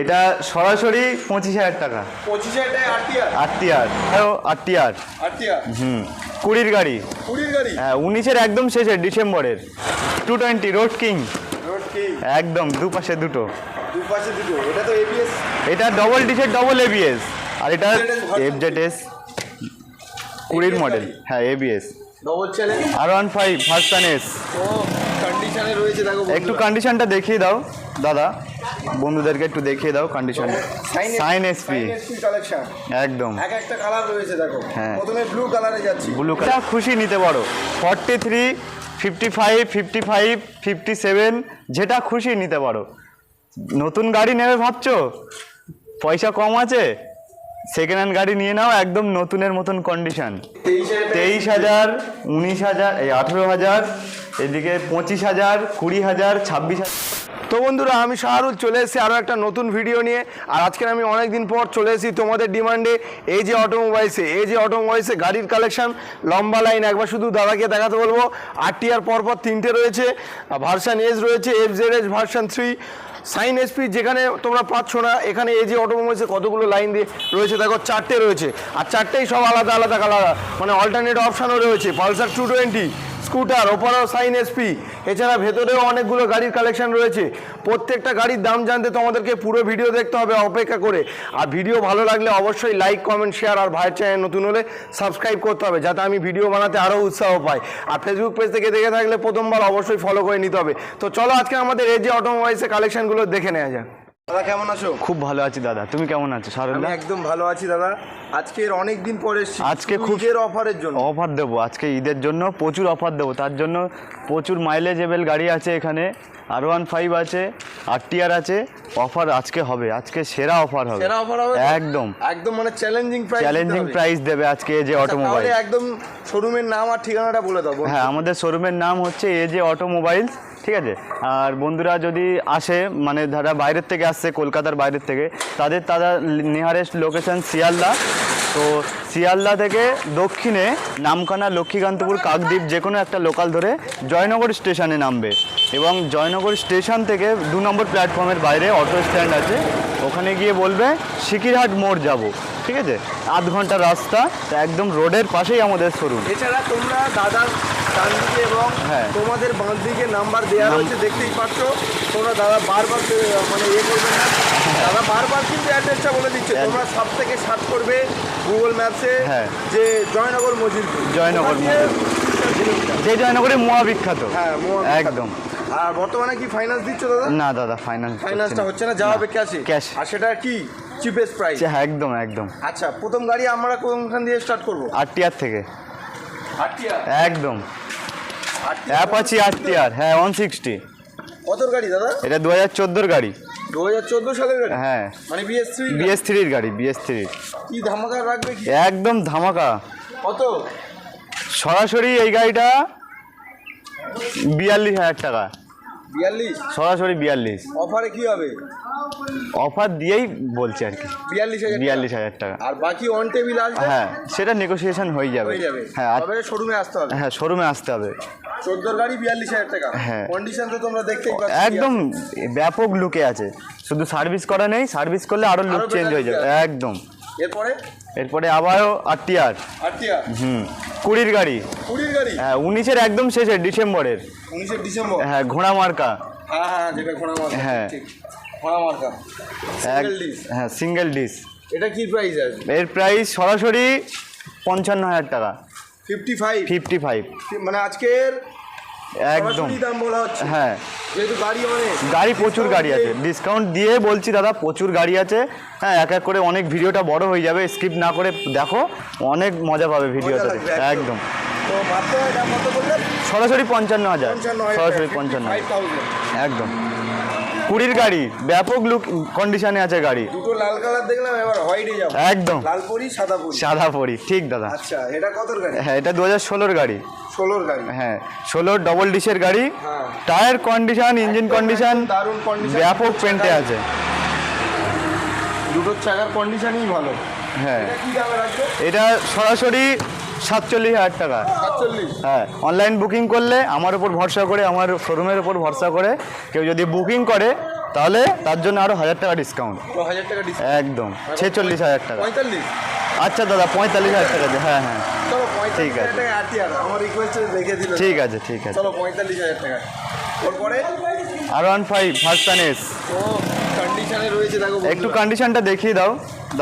এটা সরাসরি পঁচিশ হাজার টাকা। পঁচিশ হাজার টাকা আর হুম কুড়ির গাড়ি। কুড়ির গাড়ি? হ্যাঁ উনিশের একদম শেষে ডিসেম্বরের। Two twenty road king road কি একদম দুপাশে দুটো। দুপাশে দুটো। এটা তো এবিএস এটা ডবল ডিসের ডবল এবিএস আর এটা এফ জেড এস কুড়ির মডেল হ্যাঁ ABS double R one five version S ও কন্ডিশনে রয়েছে দেখো একটু কন্ডিশনটা দেখিয়ে দাও। দাদা বন্ধুদেরকে একটু দেখিয়ে দাও কন্ডিশন সাইন এসপি কালেকশন একদম। এক একটা কালার রয়েছে দেখো। হ্যাঁ। প্রথমে ব্লু কালারে যাচ্ছি। ব্লু কালার খুশি নিতে পারো। Forty three fifty five fifty five fifty seven যেটা খুশি নিতে পারো। নতুন গাড়ি নেবে ভাবছ? পয়সা কম আছে? সেকেন্ড হ্যান্ড গাড়ি নিয়ে নাও, একদম নতুনের মতন কন্ডিশন তেইশ হাজার, উনিশ হাজার, এই আঠেরো হাজার, এদিকে পঁচিশ হাজার, কুড়ি হাজার, ছাব্বিশ হাজার। তো বন্ধুরা, আমি শাহরুল চলে এসেছি আরও একটা নতুন ভিডিও নিয়ে। আর আজকে আমি অনেক দিন পর চলে এসেছি তোমাদের ডিমান্ডে এই যে অটোমোবাইলসে এই যে অটোমোবাইলসে গাড়ির কালেকশন লম্বা লাইন একবার শুধু দাদাকে দেখাতে বলব। আর পরপর তিনটে রয়েছে ভার্সান এস রয়েছে F Z S version three Shine SP যেখানে তোমরা পাচ্ছ না, এখানে এই যে অটোমোবাইলসে কতগুলো লাইন দিয়ে রয়েছে, দেখো চারটে রয়েছে। আর চারটেই সব আলাদা আলাদা কালার মানে অল্টারনেট অপশানও রয়েছে। পালসার টু টোয়েন্টি স্কুটার ওপারেও সাইন এসপি এছাড়া ভেতরেও অনেকগুলো গাড়ির কালেকশন রয়েছে। প্রত্যেকটা গাড়ির দাম জানতে তোমাদেরকে পুরো ভিডিও দেখতে হবে অপেক্ষা করে। আর ভিডিও ভালো লাগলে অবশ্যই লাইক কমেন্ট শেয়ার আর ভাইয়ের চ্যানেল নতুন হলে সাবস্ক্রাইব করতে হবে, যাতে আমি ভিডিও বানাতে আরও উৎসাহ পাই। আর ফেসবুক পেজ থেকে দেখে থাকলে প্রথমবার অবশ্যই ফলো করে নিতে হবে। তো চলো আজকে আমাদের এই যে অটোমোবাইলসের কালেকশনগুলো দেখে নেওয়া যাক। দাদা কেমন আছো? খুব ভালো আছি দাদা। তুমি কেমন আছো? আমি একদম ভালো আছি দাদা। আজকের অনেক দিন পরে আজকে খুব অফারের জন্য। অফার দেবো আজকে ঈদের জন্য প্রচুর অফার দেবো। তার জন্য প্রচুর মাইলেজেবল গাড়ি আছে এখানে আর ওয়ান ফাইভ আছে আর টিআর আছে অফার আজকে হবে আজকে সেরা অফার হবে। সেরা অফার হবে একদম। একদম মানে চ্যালেঞ্জিং প্রাইস চ্যালেঞ্জিং প্রাইস দেবে আজকে যে অটোমোবাইল একদম শোরুমের নাম আর ঠিকানাটা বলে দাও হ্যাঁ আমাদের শোরুমের নাম হচ্ছে এ যে অটোমোবাইলস ঠিক আছে? আর বন্ধুরা যদি আসে মানে যারা বাইরের থেকে আসছে, কলকাতার বাইরের থেকে, তাদের তারা নিয়ারেস্ট লোকেশন শিয়ালদা। তো শিয়ালদা থেকে দক্ষিণে নামখানা লক্ষ্মীকান্তপুর কাকদ্বীপ যে কোনো একটা লোকাল ধরে জয়নগর স্টেশনে নামবে। এবং জয়নগর স্টেশন থেকে দু নম্বর প্ল্যাটফর্মের বাইরে অটো স্ট্যান্ড আছে। ওখানে গিয়ে বলবে, সিকিরহাট মোড় যাব। ঠিক আছে? আধ ঘণ্টা রাস্তা একদম রোডের পাশেই আমাদের শোরুম এছাড়া তোমরা দাদার ডান দিকে এবং হ্যাঁ। তোমাদের বাঁ দিকে নাম্বার দেওয়া রয়েছে দেখতেই পাচ্ছ। তোমরা দাদা বারবার মানে ইয়ে করবে না। দাদা বারবার কিন্তু অ্যাড্রেসটা বলে দিচ্ছে। হ্যাঁ। তোমরা সব থেকে সার্চ করবে গুগল ম্যাপসে হ্যাঁ। যে জয়নগর মজিদপুর জয়নগর যে জয়নগরে মোয়া বিখ্যাত। হ্যাঁ একদম। আর বর্তমানে কি ফাইন্যান্স দিচ্ছ দাদা? না দাদা ফাইন্যান্স ফাইন্যান্সটা হচ্ছে না যাওয়া হবে ক্যাশে Cash। আর সেটা কি? চিপেস্ট প্রাইস হ্যাঁ একদম একদম। আচ্ছা প্রথম গাড়ি আমরা কোনখান দিয়ে স্টার্ট করব? আর টিআর থেকে। একদম। অ্যাপাচি আর হ্যাঁ ওয়ান সিক্সটি কতর গাড়ি দাদা? এটা দু হাজার চোদ্দোর গাড়ি। দু হাজার চোদ্দ সালের গাড়ি? হ্যাঁ। মানে বিএস থ্রি বিএস থ্রির গাড়ি? বিএস থ্রির কি ধামাকা রাখবে একদম ধামাকা। কত? সরাসরি এই গাড়িটা বিয়াল্লিশ হাজার টাকা। বিয়াল্লিশ? সরাসরি বিয়াল্লিশ। অফারে কি হবে? অফার দিয়েই বলছি আর কি। বিয়াল্লিশ হাজার বিয়াল্লিশ হাজার টাকা। আর বাকি অন টেবিল আসবে হ্যাঁ সেটা নেগোসিয়েশন হয়ে যাবে। হয়ে যাবে। হ্যাঁ আর- তবে শোরুমে আসতে হবে। হ্যাঁ শোরুমে আসতে হবে। চোদ্দোর গাড়ি বিয়াল্লিশ হাজার টাকা। হ্যাঁ। কন্ডিশন তো তোমরা দেখতেই পাচ্ছ। একদম ব্যাপক লুকে আছে। শুধু সার্ভিস করা নেই সার্ভিস করলে আরও লুক চেঞ্জ হয়ে যাবে। একদম। এরপরে? এরপরে আবারও আর টিআর হুম। কুড়ির গাড়ি। কুড়ির গাড়ি? হ্যাঁ উনিশের একদম শেষে ডিসেম্বরের। উনিশে ডিসেম্বর? হ্যাঁ ঘোড়া মার্কা হ্যাঁ হ্যাঁ যেটা ঘোড়া মার্কা হ্যাঁ। ঠিক। ঘোড়া মার্কা এক- Single হ্যাঁ সিঙ্গেল ডিস এটা কি প্রাইস আছে? এর প্রাইস সরাসরি পঞ্চান্ন হাজার টাকা। ফিফটি ফাইভ ফিফটি ফাইভ মানে আজকের একদম। হ্যাঁ। গাড়ি প্রচুর গাড়ি আছে। ডিসকাউন্ট দিয়ে বলছি দাদা প্রচুর গাড়ি আছে। হ্যাঁ এক এক করে অনেক ভিডিওটা বড় হয়ে যাবে। স্কিপ না করে দেখো অনেক মজা পাবে ভিডিওটা একদম। সরাসরি পঞ্চান্ন হাজার। সরাসরি পঞ্চান্ন হাজার। একদম। কুড়ির গাড়ি ব্যাপক লুক কন্ডিশনে আছে গাড়ি। দুটো লাল কালার দেখলাম এবার হোয়াইটে যাব। একদম। লাল পরি সাদা পরি। সাদা পরি ঠিক দাদা। আচ্ছা এটা কত গাড়ি? হ্যাঁ এটা দু হাজার ষোলোর গাড়ি। ষোলোর গাড়ি। হ্যাঁ ষোলোর ডবল ডিশের গাড়ি। হ্যাঁ। টায়ার কন্ডিশন ইঞ্জিন কন্ডিশন দারুণ কন্ডিশন ব্যাপক পেন্টে আছে। দুটোর চাকার কন্ডিশনই ভালো। হ্যাঁ। এটা কি দামে রাখবে? এটা সরাসরি সাতচল্লিশ হাজার টাকা। হ্যাঁ অনলাইন বুকিং করলে আমার উপর ভরসা করে আমার শোরুমের উপর ভরসা করে কেউ যদি বুকিং করে তাহলে তার জন্য আরও হাজার টাকা ডিসকাউন্ট একদম ছেচল্লিশ হাজার টাকা। আচ্ছা দাদা পঁয়তাল্লিশ হাজার টাকা দিয়ে হ্যাঁ হ্যাঁ। ঠিক আছে। ঠিক আছে ঠিক আছে। R one five version S একটু কন্ডিশনটা দেখিয়ে দাও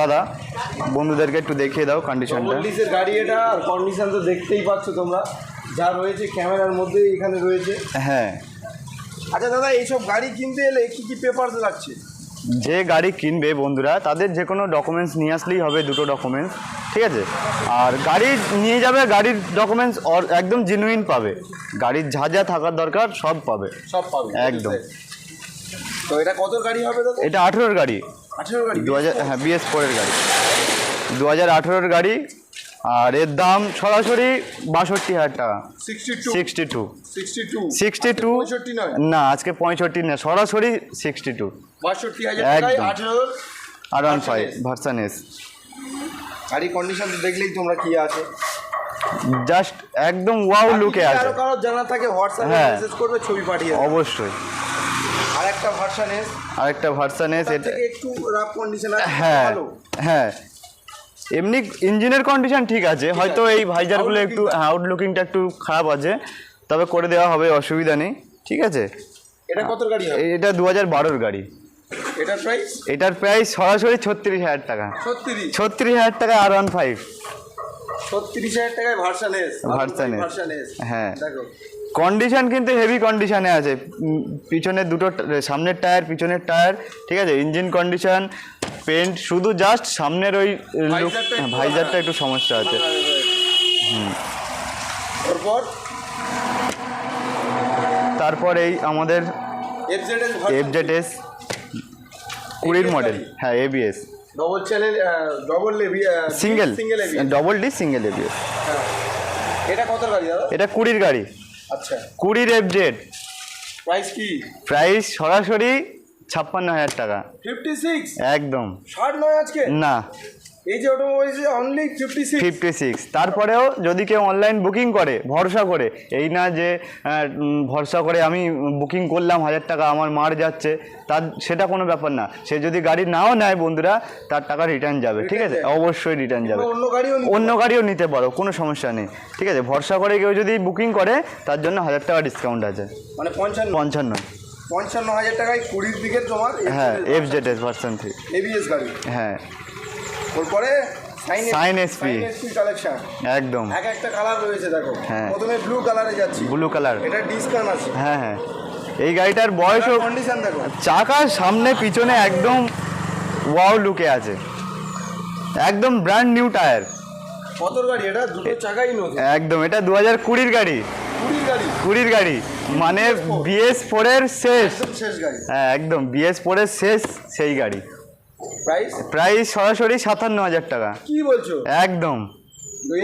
দাদা। বন্ধুদেরকে একটু দেখিয়ে দাও কন্ডিশনটা চল্লিশের গাড়ি এটা আর কন্ডিশন তো দেখতেই পাচ্ছ তোমরা। যা রয়েছে ক্যামেরার মধ্যে এখানে রয়েছে। হ্যাঁ। আচ্ছা দাদা এইসব গাড়ি কিনতে এলে কি কি পেপারস লাগছে? যে গাড়ি কিনবে বন্ধুরা তাদের যে কোনো ডকুমেন্টস নিয়ে আসলেই হবে দুটো ডকুমেন্টস ঠিক আছে? আর গাড়ি নিয়ে যাবে গাড়ির ডকুমেন্টস অর একদম জেনুইন পাবে। গাড়ির যা যা থাকার দরকার সব পাবে। সব পাবে একদম। তো এটা কত গাড়ি হবে দাদা? এটা আঠেরোর গাড়ি। আঠেরো গাড়ি দু হাজার হ্যাঁ বিএস ফোরের গাড়ি। দু হাজার আঠেরোর গাড়ি আর এর দাম সরাসরি বাষট্টি হাজার টাকা। সিক্সটি টু সিক্সটি টু না আজকে পঁয়ষট্টি না সরাসরি sixty two R one five version S গাড়ি কন্ডিশন দেখলেই তোমরা কি আছে। জাস্ট একদম ওয়াও লুকে আছে। আরও কারও জানা থাকে হোয়াটসঅ্যাপে হ্যাঁ। মেসেজ করবে ছবি পাঠিয়ে। অবশ্যই। আর একটা ভার্সন এস আরেকটা ভার্সান এস এটা একটু রাফ কন্ডিশন আছে হ্যাঁ হ্যাঁ। এমনি ইঞ্জিনের কন্ডিশন ঠিক আছে হয়তো এই ভাইজারগুলো একটু আউটলুকিংটা একটু খারাপ আছে তবে করে দেওয়া হবে অসুবিধা নেই ঠিক আছে? এটা কত গাড়ি এটা দু হাজার বারোর গাড়ি। এটার প্রাইস এটার প্রাইস সরাসরি ছত্রিশ হাজার টাকা। ছত্রিশ? হাজার টাকা আর ওয়ান ফাইভ ছত্রিশ হাজার টাকায় ভার্সন এস হ্যাঁ। দেখো। কন্ডিশন কিন্তু হেভি কন্ডিশনে আছে। উম, পিছনের দুটো সামনের টায়ার পিছনের টায়ার ঠিক আছে? ইঞ্জিন কন্ডিশন পেন্ট শুধু জাস্ট সামনের ওই ভাইজারটা একটু- সমস্যা আছে। তারপর? এই আমাদের FZ S F Z S কুড়ির মডেল হ্যাঁ ABS double channel double Levy single single double D single ABS এটা কত গাড়ি এটা কুড়ির গাড়ি। আচ্ছা। কুড়ির এফজেড প্রাইস কি? প্রাইস সরাসরি ছাপ্পান্ন হাজার টাকা। Fifty six? একদম। ষাট নয় আজকে? না। এই যে অটোমোবাইলসে only fifty six fifty six তারপরেও যদি কেউ অনলাইন বুকিং করে ভরসা করে এই না যে ভরসা করে আমি বুকিং করলাম হাজার টাকা আমার মার যাচ্ছে তার সেটা কোনো ব্যাপার না। সে যদি গাড়ি নাও নেয় বন্ধুরা তার টাকা রিটার্ন যাবে ঠিক আছে? অবশ্যই রিটার্ন যাবে। অন্য গাড়িও অন্য গাড়িও নিতে পারো কোনো সমস্যা নেই। ঠিক আছে? ভরসা করে কেউ যদি বুকিং করে তার জন্য হাজার টাকা ডিসকাউন্ট আছে। মানে পঞ্চান্ন। পঞ্চান্ন। পঞ্চান্ন হাজার টাকায় কুড়ির দিকের তোমার হ্যাঁ F Z S version three ABS গাড়ি। হ্যাঁ। তারপরে সাইন এসপি কালেকশন একদম। এক একটা কালার রয়েছে দেখো। হ্যাঁ। প্রথমে ব্লু কালারে যাচ্ছি। ব্লু কালার এটা ডিসকাউন্ট আছে। হ্যাঁ হ্যাঁ। এই গাড়িটার বয়সও কন্ডিশন দেখো। চাকার সামনে পিছনে একদম ওয়াও লুকে আছে। একদম ব্র্যান্ড নিউ টায়ার কত গাড়ি? এটা দুটো চাকাই নতুন। একদম। এটা দু হাজার কুড়ির গাড়ি। কুড়ির গাড়ি? কুড়ির গাড়ি। মানে বিএস ফোরের শেষ। শেষ গাড়ি। হ্যাঁ একদম। বিএস ফোরের শেষ সেই গাড়ি। প্রাইস প্রাইস সরাসরি সাতান্ন হাজার টাকা। কি বলছো? একদম।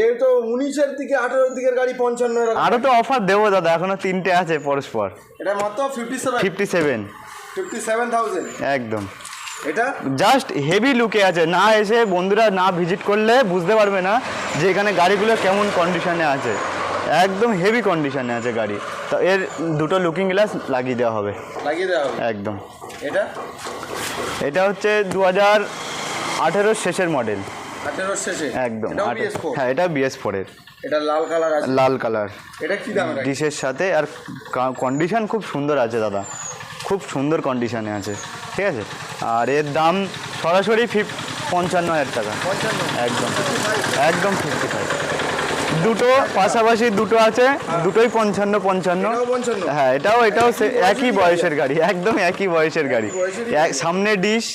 এই তো উনিশের দিকে আঠারোর দিকের গাড়ি পঞ্চান্ন। আরও তো অফার দেবো দাদা এখনও তিনটে আছে পরস্পর। এটা মাত্র fifty seven fifty seven fifty seven thousand একদম। এটা? জাস্ট হেভি লুকে আছে না এসে বন্ধুরা না ভিজিট করলে বুঝতে পারবে না যে এখানে গাড়িগুলো কেমন কন্ডিশনে আছে। একদম হেভি কন্ডিশনে আছে গাড়ি। তো এর দুটো লুকিং গ্লাস লাগিয়ে দেওয়া হবে। লাগিয়ে দেওয়া হবে? একদম। এটা? এটা হচ্ছে দু হাজার আঠেরোর শেষের মডেল আঠেরোর শেষে? একদম। হ্যাঁ এটা বিএস ফোরের এটা লাল কালার আছে? লাল কালার এটা কি দাম ডিশের সাথে আর কন্ডিশন খুব সুন্দর আছে দাদা। খুব সুন্দর কন্ডিশনে আছে। ঠিক আছে? আর এর দাম সরাসরি ফিফ পঞ্চান্ন হাজার টাকা। একদম। একদম ফিফটি ফাইভ দুটো পাশাপাশি দুটো আছে দুটোই পঞ্চান্ন পঞ্চান্ন। হ্যাঁ এটাও এটাও একই বয়সের গাড়ি একদম একই বয়সের গাড়ি। সামনে ডিশ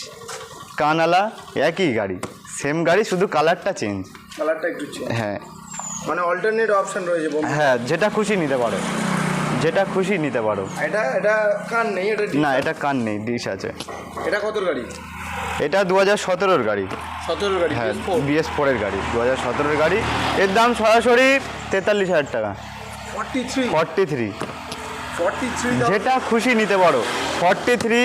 কানালা একই গাড়ি। সেম গাড়ি শুধু কালারটা চেঞ্জ কালারটা একটু হ্যাঁ। মানে অল্টারনেট অপশন রয়েছে হ্যাঁ যেটা খুশি নিতে পারো। যেটা খুশি নিতে পারো। এটা এটা কান নেই এটা না এটা কান নেই ডিশ আছে। এটা কত গাড়ি? এটা দু হাজার সতেরোর গাড়ি। সতেরো গাড়ি হ্যাঁ বিএস ফোরের গাড়ি দু হাজার সতেরোর গাড়ি। এর দাম সরাসরি তেতাল্লিশ হাজার টাকা। 43 ফর্টি থ্রি। 43 যেটা খুশি নিতে পারো। Forty three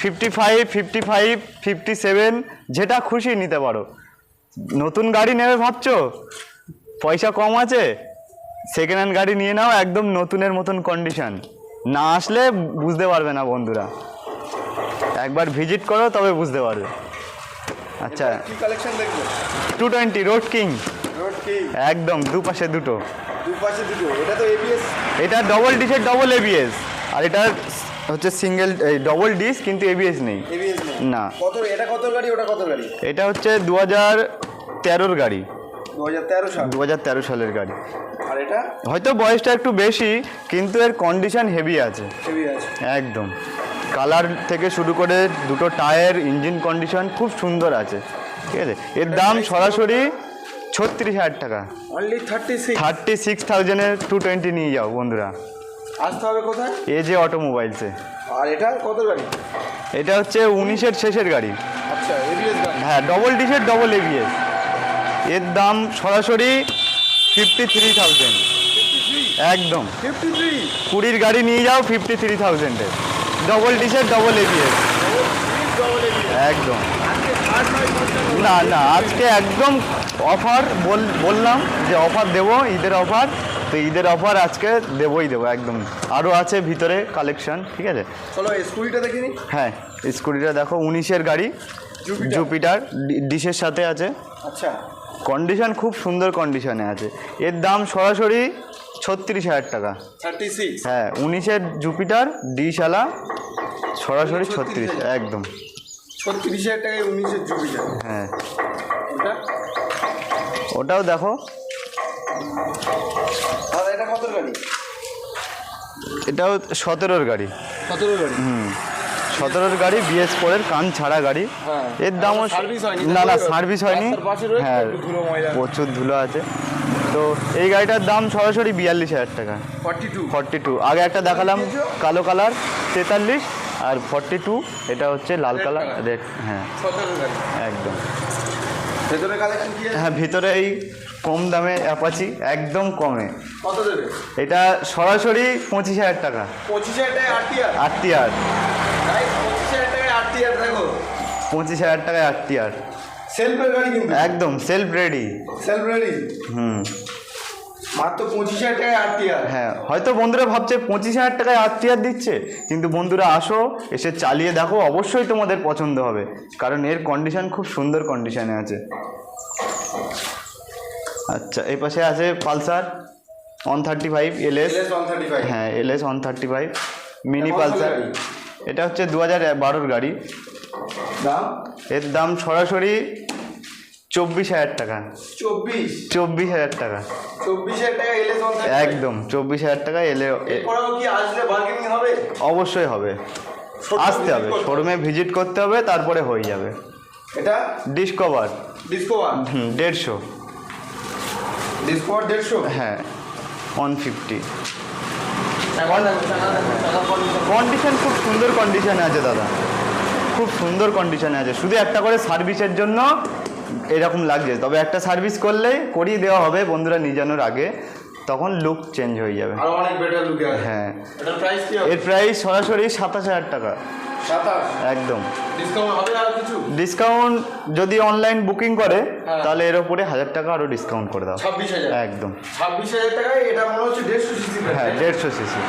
fifty five fifty five fifty seven যেটা খুশি নিতে পারো। নতুন গাড়ি নেবে ভাবছ? পয়সা কম আছে? সেকেন্ড হ্যান্ড গাড়ি নিয়ে নাও একদম নতুনের মতন কন্ডিশন না আসলে বুঝতে পারবে না বন্ধুরা। একবার ভিজিট করো তবে বুঝতে পারবে। আচ্ছা। কি কালেকশন দেখব two twenty road king road কি একদম দুপাশে দুটো। দুপাশে দুটো। এটা তো এবিএস এটা ডবল ডিসের ডবল এবিএস আর এটা হচ্ছে সিঙ্গেল ডবল ডিস কিন্তু এবিএস নেই। এবিএস নেই। না। কত এটা কত গাড়ি ওটা কত গাড়ি? এটা হচ্ছে দু হাজার তেরোর গাড়ি। দু হাজার তেরো দু হাজার তেরো সালের গাড়ি। আর এটা? হয়তো বয়সটা একটু বেশি কিন্তু এর কন্ডিশন হেভি আছে। হেভি আছে। একদম। কালার থেকে শুরু করে দুটো টায়ার ইঞ্জিন কন্ডিশন খুব সুন্দর আছে। ঠিক আছে? এর দাম সরাসরি ছত্রিশ হাজার টাকা। Only thirty six thirty six থাউজেন্ডের two twenty নিয়ে যাও বন্ধুরা। আসতে হবে কোথায়? এ যে অটোমোবাইলসে আর এটা কত গাড়ি? এটা হচ্ছে উনিশের শেষের গাড়ি। আচ্ছা এবিএস গাড়ি। হ্যাঁ ডবল ডিসের ডবল এবিএস এর দাম সরাসরি ফিফটি থ্রি থাউজেন্ড একদম। ফিফটি থ্রি কুড়ির গাড়ি নিয়ে যাও ফিফটি থ্রি থাউজেন্ডের ডবল ডিসের ডবল এবিএস একদম। না না আজকে একদম অফার বললাম যে অফার দেবো ঈদের অফার তো ঈদের অফার আজকে দেবই দেবো একদম। আরও আছে ভিতরে কালেকশন ঠিক আছে? চলো স্কুটিটা দেখিনি হ্যাঁ স্কুটিটা দেখো উনিশের গাড়ি জুপিটার। ডিশের সাথে আছে। আচ্ছা। কন্ডিশন খুব সুন্দর কন্ডিশনে আছে। এর দাম সরাসরি ছত্রিশ হাজার টাকা। হ্যাঁ উনিশের জুপিটার ডিশালা সরাসরি ছত্রিশ একদম। ছত্রিশ হাজার টাকায় উনিশের জুপিটার? হ্যাঁ। ওটাও দেখো। এটা কত গাড়ি? এটাও সতেরোর গাড়ি। হুম। সতেরোর গাড়ি বিএস ফোরের কান ছাড়া গাড়ি। হ্যাঁ। এর দামও না না সার্ভিস হয়নি। হ্যাঁ। প্রচুর ধুলো আছে। তো এই গাড়িটার দাম সরাসরি বিয়াল্লিশ হাজার টাকা। Forty two. Forty two. আগে একটা দেখালাম কালো কালার তেতাল্লিশ আর ফর্টি টু এটা হচ্ছে লাল কালার রেড হ্যাঁ। একদম। হ্যাঁ ভিতরে এই কম দামে অ্যাপাচি একদম কমে। কত দেবে? এটা সরাসরি পঁচিশ হাজার টাকা। পঁচিশ হাজার টাকায় আটটি আর? পঁচিশ হাজার টাকায় আটটি আর দেখো পঁচিশ হাজার টাকায় আটটি আর। সেলফের গাড়ি কিন্তু। একদম সেলফ রেডি সেলফ রেডি হুম। মাত্র পঁচিশ হাজার টাকায় হ্যাঁ হয়তো বন্ধুরা ভাবছে পঁচিশ হাজার টাকায় আটটি আর দিচ্ছে কিন্তু বন্ধুরা আসো এসে চালিয়ে দেখো অবশ্যই তোমাদের পছন্দ হবে কারণ এর কন্ডিশন খুব সুন্দর কন্ডিশনে আছে। আচ্ছা এই পাশে আছে Pulsar one thirty five LS thirty five হ্যাঁ LS one thirty five mini Pulsar. এটা হচ্ছে দু হাজার বারোর গাড়ি। দাম? এর দাম সরাসরি চব্বিশ হাজার টাকা। চব্বিশ? চব্বিশ হাজার টাকা। চব্বিশ হাজার টাকা থার্টি একদম চব্বিশ হাজার টাকা এলে কি আসলে বার্গেনিং হবে? অবশ্যই হবে। আসতে হবে। শোরুমে ভিজিট করতে হবে তারপরে হয়ে যাবে। এটা? ডিসকভার ডিসকোভার হুম দেড়শো। ডিসকোভার দেড়শো? হ্যাঁ ওয়ান ফিফটি। কন্ডিশন খুব সুন্দর কন্ডিশনে আছে দাদা। খুব সুন্দর কন্ডিশনে আছে। শুধু একটা করে সার্ভিসের জন্য এরকম লাগছে। তবে একটা সার্ভিস করলে করিয়ে দেওয়া হবে বন্ধুরা নিয়ে জানোর আগে। তখন লুক চেঞ্জ হয়ে যাবে। আরও হ্যাঁ। এর প্রাইস সরাসরি সাতাশ হাজার টাকা। একদম। ডিসকাউন্ট আর যদি অনলাইন বুকিং করে হ্যাঁ। তাহলে এর উপরে হাজার টাকা আরও ডিসকাউন্ট করে দাও। একদম। হ্যাঁ দেড়শো সিসি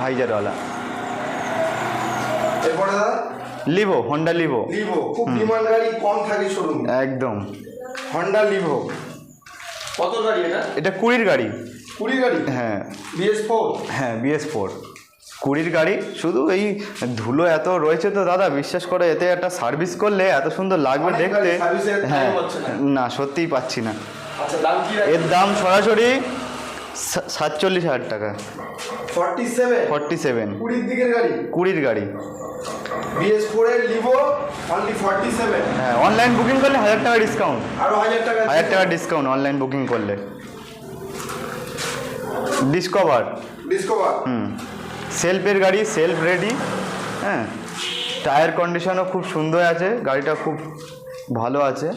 ভাইজারওয়ালা। এরপরে দাদা? লিভো হন্ডা লিভো লিভো খুব ডিমান্ড গাড়ি কম থাকে শোরুম একদম। হন্ডা লিভো কত গাড়ি এটা? এটা কুড়ির গাড়ি। কুড়ি গাড়ি? হ্যাঁ। বিএস ফোর হ্যাঁ বিএস ফোর কুড়ির গাড়ি। শুধু এই ধুলো এত রয়েছে তো দাদা বিশ্বাস করে এতে একটা সার্ভিস করলে এত সুন্দর লাগবে দেখতে। হ্যাঁ। না। সত্যিই পাচ্ছি না। আচ্ছা এর দাম সরাসরি সাতচল্লিশ হাজার টাকা। Forty seven? Forty seven. কুড়ির দিকের গাড়ি? কুড়ির গাড়ি। বিএস ফোর এর লিভো অনলি ফর্টি সেভেন হ্যাঁ অনলাইন বুকিং করলে হাজার টাকা ডিসকাউন্ট আরও হাজার টাকা হাজার টাকা ডিসকাউন্ট অনলাইন বুকিং করলে। ডিসকভার ডিসকভার হুম। সেলফের গাড়ি সেলফ রেডি হ্যাঁ। টায়ার কন্ডিশনও খুব সুন্দর আছে। গাড়িটা খুব ভালো আছে।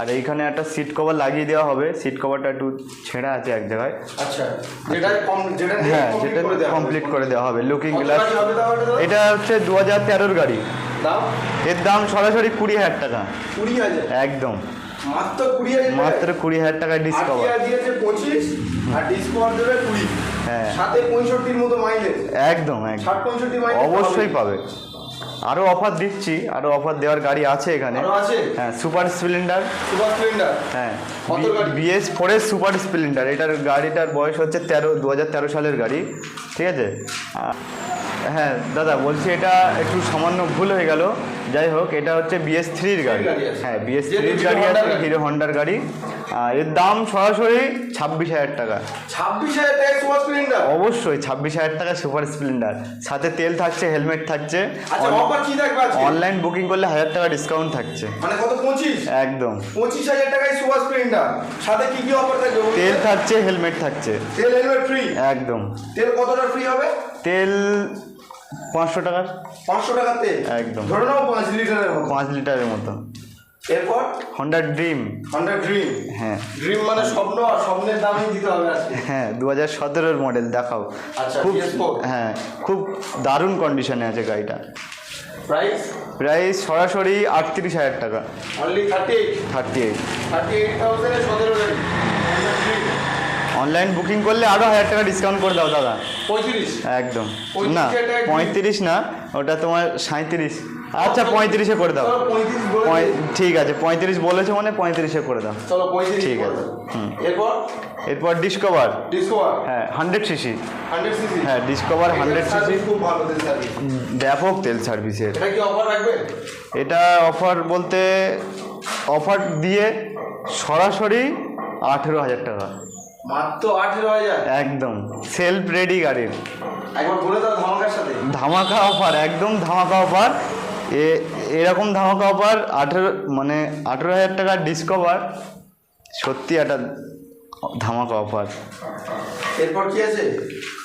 আর এইখানে একটা সিট কভার লাগিয়ে দেওয়া হবে। সিট কভারটা একটু ছেঁড়া আছে এক জায়গায়। আচ্ছা যেটা হ্যাঁ যেটা। কমপ্লিট করে দেওয়া হবে। Looking glass? এটা হচ্ছে দু হাজার তেরোর গাড়ি। এর দাম সরাসরি কুড়ি হাজার টাকা। কুড়ি হাজার? একদম। মাত্র কুড়ি হাজার টাকায়? দিয়েছে পঁচিশ আর ডিসকভার দেবে কুড়ি। হ্যাঁ। সাথে পঁয়ষট্টির মতো মাইলেজ একদম একদম। অবশ্যই পাবে। আরও অফার দিচ্ছি আরও অফার দেওয়ার গাড়ি আছে এখানে। হ্যাঁ সুপার স্প্লেন্ডার সুপার স্প্লেন্ডার হ্যাঁ বিএস ফোর বিএস ফোরের সুপার স্প্লেন্ডার এটার গাড়িটার বয়স হচ্ছে তেরো দু হাজার তেরো সালের গাড়ি। ঠিক আছে? হ্যাঁ দাদা বলছি এটা একটু সামান্য ভুল হয়ে গেল। যাই হোক এটা হচ্ছে বিএস থ্রির গাড়ি। হ্যাঁ বিএস থ্রির গাড়ি আছে হিরো হন্ডার গাড়ি। এর দাম সরাসরি ছাব্বিশ হাজার টাকা। ছাব্বিশ হাজার টাকা সুপার স্প্লেন্ডার অবশ্যই ছাব্বিশ হাজার টাকা সুপার স্প্লেন্ডার সাথে তেল থাকছে হেলমেট থাকছে। আচ্ছা অনলাইন বুকিং করলে হাজার টাকা ডিসকাউন্ট থাকছে। মানে কত? পঁচিশ? একদম। পঁচিশ হাজার টাকায় সুপার স্প্লেন্ডার সাথে কি কি অফার থাকবে তেল থাকছে হেলমেট থাকছে। তেল হেলমেট ফ্রি একদম। তেল কতটা ফ্রি হবে? তেল পাঁচশো টাকার? পাঁচশো টাকার তেল একদম। ধরে নাও পাঁচ লিটারের মতো। পাঁচ লিটারের মতো। এরপর? হন্ডা ড্রিম হন্ডা ড্রিম হ্যাঁ। ড্রিম মানে স্বপ্ন আর স্বপ্নের দামই দিতে হবে হ্যাঁ দু হাজার সতেরোর মডেল দেখাও। আচ্ছা, খুব হ্যাঁ খুব দারুণ কন্ডিশনে আছে গাড়িটা। প্রাইস প্রাইস সরাসরি আটত্রিশ হাজার টাকা। Only thirty eight thirty eight thirty eight থাউজেন্ডে সতেরো অনলাইন বুকিং করলে আরও হাজার টাকা ডিসকাউন্ট করে দাও দাদা। পঁয়ত্রিশ? একদম। না পঁয়ত্রিশ না ওটা তোমার সাঁত্রিশ আচ্ছা পঁয়ত্রিশে করে দাও। ঠিক আছে পঁয়ত্রিশ বলেছ মানে পঁয়ত্রিশে করে দাও। চলো ঠিক আছে, হুম। এরপর? এরপর ডিসকভার ডিসকভার হ্যাঁ হান্ড্রেড সিসি হান্ড্রেড সিসি হ্যাঁ ডিসকভার হান্ড্রেড সিসি খুব তেল সার্ভিস ব্যাপক তেল সার্ভিসের এটা অফার বলতে অফার দিয়ে সরাসরি আঠেরো হাজার টাকা। মাত্র আঠেরো হাজার? একদম। সেলফ রেডি গাড়ির। একবার বলে দাও ধামাকার সাথে। ধামাকা অফার একদম ধামাকা অফার এ এরকম ধামাকা অফার আঠেরো মানে আঠেরো হাজার টাকার ডিসকভার সত্যি একটা ধামাকা অফার এরপর কি আছে?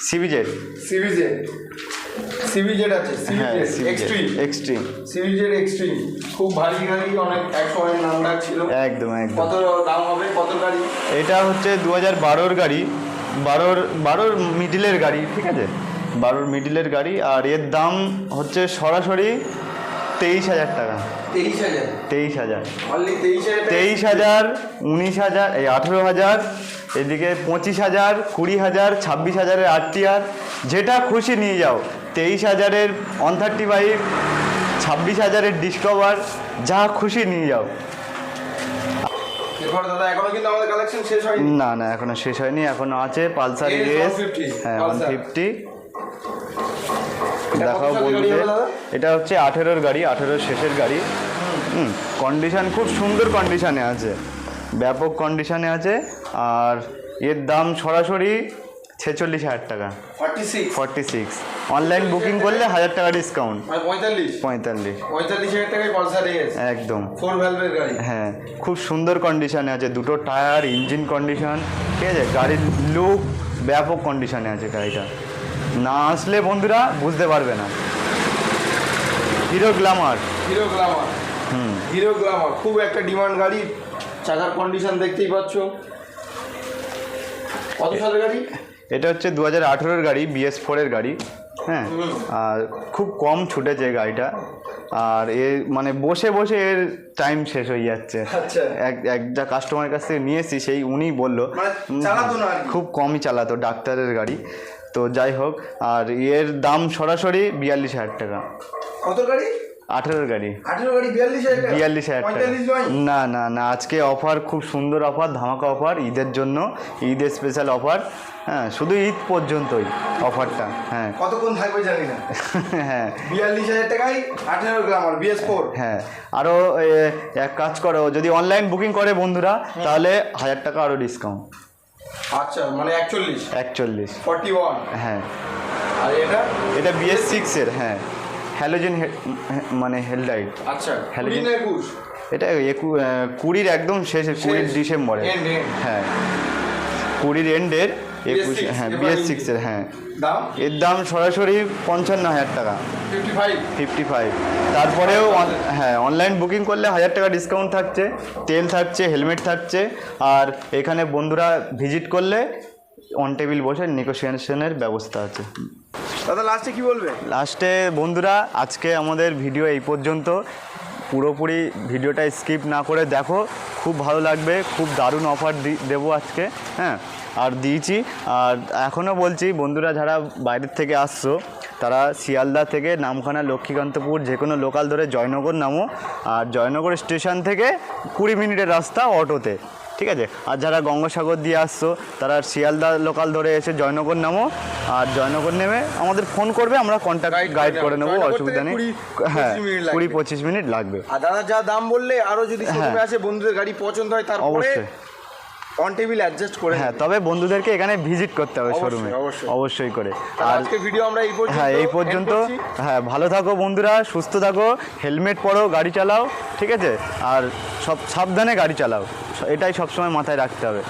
সিবিজেড সিভিজেড সিভিজেড আছে এক্সট্রিম এক্সট্রিম এক্সট্রিম খুব ভারী গাড়ি অনেক এক সময় নাম ডাক ছিল। একদম একদম। কত দাম হবে কত গাড়ি? এটা হচ্ছে দু হাজার বারোর গাড়ি। বারোর বারোর মিডিলের গাড়ি ঠিক আছে? বারোর মিডিলের গাড়ি আর এর দাম হচ্ছে সরাসরি তেইশ হাজার টাকা। তেইশ হাজার? তেইশ হাজার উনিশ হাজার এই আঠেরো হাজার এদিকে পঁচিশ হাজার কুড়ি হাজার ছাব্বিশ হাজারের আরটিআর যেটা খুশি নিয়ে যাও। তেইশ হাজারের ওয়ান থার্টি ফাইভ ছাব্বিশ হাজারের ডিসকভার যা খুশি নিয়ে যাও। না না এখনও শেষ হয়নি এখনও আছে পালসার এস হ্যাঁ ওয়ান ফিফটি দেখাও বলতে এটা হচ্ছে আঠেরোর গাড়ি আঠেরোর শেষের গাড়ি। হুম কন্ডিশন খুব সুন্দর কন্ডিশানে আছে। ব্যাপক কন্ডিশানে আছে আর এর দাম সরাসরি ছেচল্লিশ হাজার টাকা। ফর্টি সিক্স অনলাইন বুকিং করলে হাজার টাকা ডিসকাউন্ট মানে পঁয়তাল্লিশ? পঁয়তাল্লিশ। পঁয়তাল্লিশ হাজার টাকায় পালসার একদম। ফোর ভ্যালভের গাড়ি। হ্যাঁ খুব সুন্দর কন্ডিশনে আছে। দুটো টায়ার ইঞ্জিন কন্ডিশন ঠিক আছে? গাড়ির লুক ব্যাপক কন্ডিশনে আছে গাড়িটা। না আসলে বন্ধুরা বুঝতে পারবে না। হিরো গ্ল্যামার হিরো গ্লামার হুম। হিরো গ্লামার খুব একটা ডিমান্ড গাড়ি। চাকার কন্ডিশন দেখতেই পাচ্ছ। কত সালের গাড়ি? এটা হচ্ছে দু হাজার আঠেরোর গাড়ি বিএস ফোরের গাড়ি হ্যাঁ? আর খুব কম ছুটেছে গাড়িটা। আর এ মানে বসে বসে এর টাইম শেষ হয়ে যাচ্ছে। আচ্ছা। এক একটা কাস্টমারের কাছ থেকে নিয়েছি সেই উনি বলল মানে খুব কমই চালাতো ডাক্তারের গাড়ি। তো যাই হোক আর এর দাম সরাসরি বিয়াল্লিশ হাজার টাকা। কত গাড়ি? আঠেরোর গাড়ি। বিয়াল্লিশ হাজার না না না আজকে অফার খুব সুন্দর অফার ধামাকা অফার ঈদের জন্য ঈদের স্পেশাল অফার হ্যাঁ শুধু ঈদ পর্যন্তই অফারটা হ্যাঁ। কতক্ষণ থাকবে জানি না। হ্যাঁ। বিয়াল্লিশ হাজার টাকায় আঠেরো গ্রামার বিএস ফোর হ্যাঁ আরও এক কাজ করো যদি অনলাইন বুকিং করে বন্ধুরা তাহলে হাজার টাকা আরও ডিসকাউন্ট আচ্ছা মানে একচল্লিশ। একচল্লিশ। ফর্টি ওয়ান হ্যাঁ। আর এটা? এটা বিএস সিক্সের হ্যাঁ। হ্যালোজেন মানে হেডলাইট আচ্ছা Halogen- কুড়ি না একুশ? এটা একু কুড়ির একদম শেষে কুড়ির ডিসেম্বরে। হ্যাঁ। কুড়ির এন্ডের একুশ হ্যাঁ বিএস সিক্সের হ্যাঁ। এর দাম সরাসরি পঞ্চান্ন হাজার টাকা। ফিফটি ফাইভ তারপরেও অন- হ্যাঁ অনলাইন বুকিং করলে হাজার টাকা ডিসকাউন্ট থাকছে তেল থাকছে হেলমেট থাকছে। আর এখানে বন্ধুরা ভিজিট করলে অন টেবিল বসে নেগোসিয়েশনের ব্যবস্থা আছে। দাদা লাস্টে কি বলবে? লাস্টে বন্ধুরা আজকে আমাদের ভিডিও এই পর্যন্ত। পুরোপুরি ভিডিওটা স্কিপ না করে দেখো খুব ভালো লাগবে খুব দারুণ অফার দেবো আজকে হ্যাঁ? আর দিয়েছি। আর এখনও বলছি বন্ধুরা যারা বাইরের থেকে আসছো তারা শিয়ালদা থেকে নামখানা লক্ষ্মীকান্তপুর যে কোনো লোকাল ধরে জয়নগর নামো। আর জয়নগর স্টেশন থেকে কুড়ি মিনিটের রাস্তা অটোতে। ঠিক আছে আর যারা গঙ্গাসাগর দিয়ে আসছো তারা শিয়ালদা লোকাল ধরে এসে জয়নগর নামো আর জয়নগর নেমে আমাদের ফোন করবে আমরা কন্ট্যাক্ট গাইড করে নেব অসুবিধা নেই কুড়ি, হ্যাঁ পঁচিশ মিনিট লাগবে। কুড়ি পঁচিশ মিনিট লাগবে আর দাদা যা দাম বললে আরও যদি হ্যাঁ। আসে বন্ধুদের গাড়ি পছন্দ হয় তার অবশ্যই। অন টেবিল অ্যাডজাস্ট করে হ্যাঁ তবে বন্ধুদেরকে এখানে ভিজিট করতে হবে শোরুমে অবশ্যই। করে। আর আর আজকে ভিডিও আমরা এই পর্যন্ত হ্যাঁ এই পর্যন্ত। হ্যাঁ ভালো থাকো বন্ধুরা সুস্থ থাকো হেলমেট পরো গাড়ি চালাও ঠিক আছে? আর সব সাবধানে গাড়ি চালাও। এটাই সবসময় মাথায় রাখতে হবে।